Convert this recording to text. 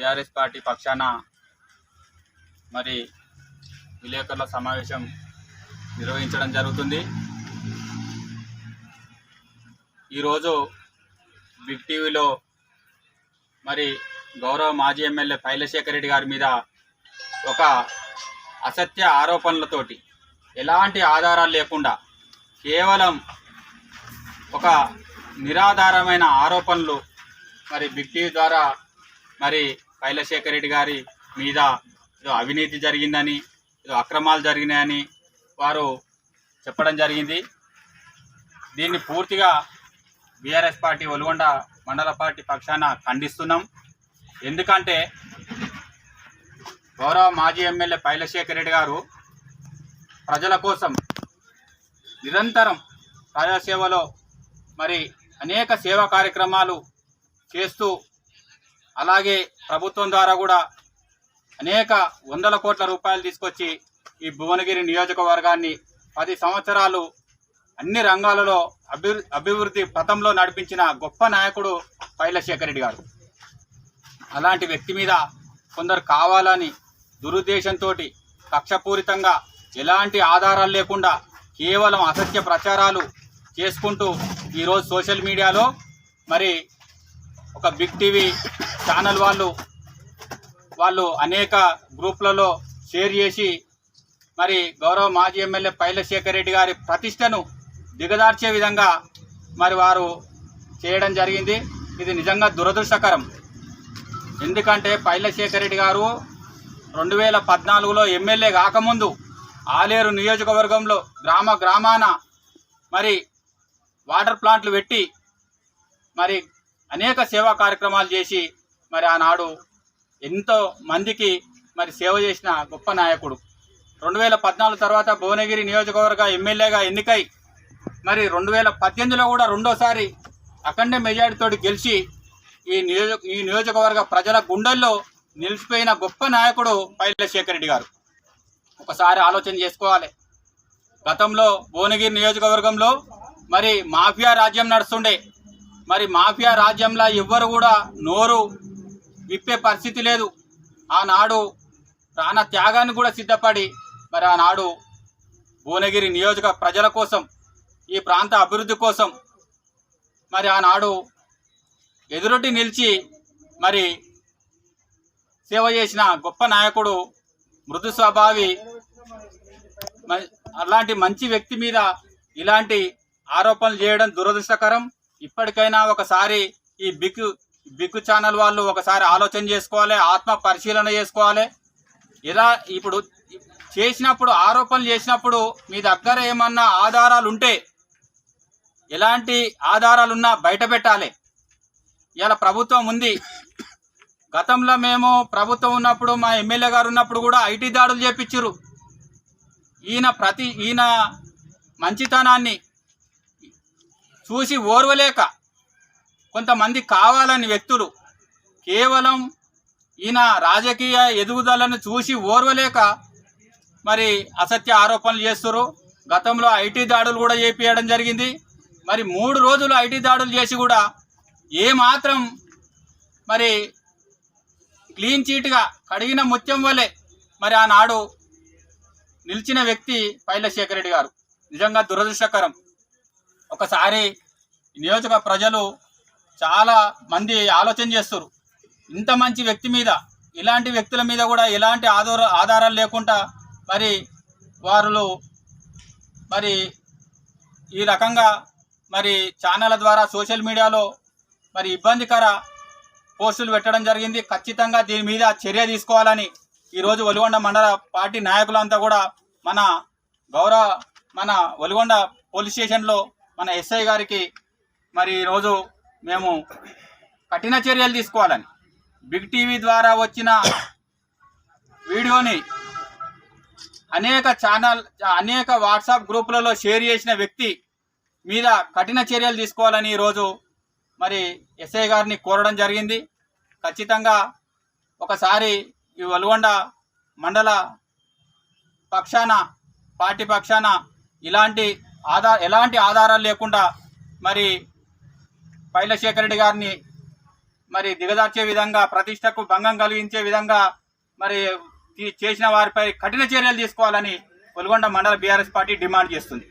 BRS party పక్షాన మరి విలేకరుల సమావేశం నిర్వహించడం జరుగుతుంది. ఈరోజు బిగ్ టీవీలో మరి గౌరవ మాజీ ఎమ్మెల్యే పైలశేఖర్ రెడ్డి గారి మీద ఒక అసత్య ఆరోపణలతోటి ఎలాంటి ఆధారాలు లేకుండా కేవలం ఒక నిరాధారమైన ఆరోపణలు మరి బిగ్ టీవీ ద్వారా మరి కైలశేఖర్ రెడ్డి గారి మీద ఏదో అవినీతి జరిగిందని ఏదో అక్రమాలు జరిగినాయని వారు చెప్పడం జరిగింది. దీన్ని పూర్తిగా బీఆర్ఎస్ పార్టీ ఒలుగొండ మండల పార్టీ పక్షాన ఖండిస్తున్నాం. ఎందుకంటే గౌరవ మాజీ ఎమ్మెల్యే పైలశేఖర్ రెడ్డి గారు ప్రజల కోసం నిరంతరం ప్రజాసేవలో మరి అనేక సేవా కార్యక్రమాలు చేస్తూ అలాగే ప్రభుత్వం ద్వారా కూడా అనేక వందల కోట్ల రూపాయలు తీసుకొచ్చి ఈ భువనగిరి నియోజకవర్గాన్ని పది సంవత్సరాలు అన్ని రంగాలలో అభి అభివృద్ధి పథంలో నడిపించిన గొప్ప నాయకుడు పైలశేఖర్ రెడ్డి గారు. అలాంటి వ్యక్తి మీద కొందరు కావాలని దురుద్దేశంతో కక్షపూరితంగా ఎలాంటి ఆధారాలు లేకుండా కేవలం అసత్య ప్రచారాలు చేసుకుంటూ ఈరోజు సోషల్ మీడియాలో మరి ఒక బిగ్ టీవీ ఛానల్ వాళ్ళు వాళ్ళు అనేక గ్రూప్లలో షేర్ చేసి మరి గౌరవ మాజీ ఎమ్మెల్యే పైలశేఖర్ రెడ్డి గారి ప్రతిష్టను దిగదార్చే విధంగా మరి వారు చేయడం జరిగింది. ఇది నిజంగా దురదృష్టకరం. ఎందుకంటే పైలశేఖర్ రెడ్డి గారు రెండు వేల పద్నాలుగులో ఎమ్మెల్యే కాకముందు ఆలేరు నియోజకవర్గంలో గ్రామ గ్రామాన మరి వాటర్ ప్లాంట్లు పెట్టి మరి అనేక సేవా కార్యక్రమాలు చేసి మరి ఆనాడు ఎంతో మందికి మరి సేవ చేసిన గొప్ప నాయకుడు. రెండు వేల పద్నాలుగు తర్వాత భువనగిరి నియోజకవర్గ ఎమ్మెల్యేగా ఎన్నికై మరి రెండు వేల పద్దెనిమిదిలో కూడా రెండోసారి అఖండ మెజార్టీతో గెలిచి ఈ నియోజక ఈ నియోజకవర్గ ప్రజల గుండెల్లో నిలిచిపోయిన గొప్ప నాయకుడు పైలశేఖర్ రెడ్డి గారు. ఒకసారి ఆలోచన చేసుకోవాలి. గతంలో భువనగిరి నియోజకవర్గంలో మరి మాఫియా రాజ్యం నడుస్తుండే. మరి మాఫియా రాజ్యంలో ఎవ్వరు కూడా నోరు విప్పే పరిస్థితి లేదు. ఆనాడు ప్రాణ త్యాగాన్ని కూడా సిద్ధపడి మరి ఆనాడు భువనగిరి నియోజక ప్రజల కోసం ఈ ప్రాంత అభివృద్ధి కోసం మరి ఆనాడు ఎదురొడ్డి నిలిచి మరి సేవ చేసిన గొప్ప నాయకుడు మృదు స్వభావి మ- అలాంటి మంచి వ్యక్తి మీద ఇలాంటి ఆరోపణలు చేయడం దురదృష్టకరం. ఇప్పటికైనా ఒకసారి ఈ బిగ్ బిగ్ ఛానల్ వాళ్ళు ఒకసారి ఆలోచన చేసుకోవాలి ఆత్మ పరిశీలన చేసుకోవాలి. ఇలా ఇప్పుడు చేసినప్పుడు ఆరోపణలు చేసినప్పుడు మీ దగ్గర ఏమన్నా ఆధారాలు ఉంటే ఎలాంటి ఆధారాలున్నా బయట పెట్టాలి. ఇలా ప్రభుత్వం ఉంది. గతంలో మేము ప్రభుత్వం ఉన్నప్పుడు మా ఎమ్మెల్యే గారు ఉన్నప్పుడు కూడా ఐటీ దాడులు చేపించారు ఈయన ప్రతి ఈయన మంచితనాన్ని చూసి ఓర్వలేక కొంతమంది కావాలని వ్యక్తులు కేవలం ఈయన రాజకీయ ఎదుగుదలను చూసి ఓర్వలేక మరి అసత్య ఆరోపణలు చేస్తారు గతంలో ఐటీ దాడులు కూడా చేపించడం జరిగింది. మరి మూడు రోజులు ఐటీ దాడులు చేసి కూడా ఏమాత్రం మరి క్లీన్ చీట్గా కడిగిన ముత్యం వలె మరి ఆనాడు నిలిచిన వ్యక్తి పైలశేఖర్ రెడ్డి గారు. నిజంగా దురదృష్టకరం. ఒకసారి నియోజక ప్రజలు చాలా మంది ఆలోచన చేస్తారు ఇంత మంచి వ్యక్తి మీద ఇలాంటి వ్యక్తుల మీద కూడా ఎలాంటి ఆధార ఆధారాలు లేకుండా మరి వారు మరి ఈ రకంగా మరి ఛానళ్ళ ద్వారా సోషల్ మీడియాలో మరి ఇబ్బందికర పోస్టులు పెట్టడం జరిగింది. ఖచ్చితంగా దీని మీద చర్య తీసుకోవాలని ఈరోజు ఒలిగొండ మండల పార్టీ నాయకులంతా కూడా మన గౌరవ మన ఒలిగొండ పోలీస్ స్టేషన్లో మన ఎస్ఐ గారికి మరి ఈరోజు మేము కఠిన చర్యలు తీసుకోవాలని బిగ్ టీవీ ద్వారా వచ్చిన వీడియోని అనేక ఛానల్ అనేక వాట్సాప్ గ్రూపులలో షేర్ చేసిన వ్యక్తి మీద కఠిన చర్యలు తీసుకోవాలని ఈరోజు మరి ఎస్ఐ గారిని కోరడం జరిగింది. ఖచ్చితంగా ఒకసారి ఈ వల్గొండ మండల పక్షాన పార్టీ పక్షాన ఇలాంటి ఆధార ఎలాంటి ఆధారాలు లేకుండా మరి పైలశేఖర్ రెడ్డి గారిని మరి దిగదార్చే విధంగా ప్రతిష్టకు భంగం కలిగించే విధంగా మరి చేసిన వారిపై కఠిన చర్యలు తీసుకోవాలని కొల్గొండ మండల బీఆర్ఎస్ పార్టీ డిమాండ్ చేస్తుంది.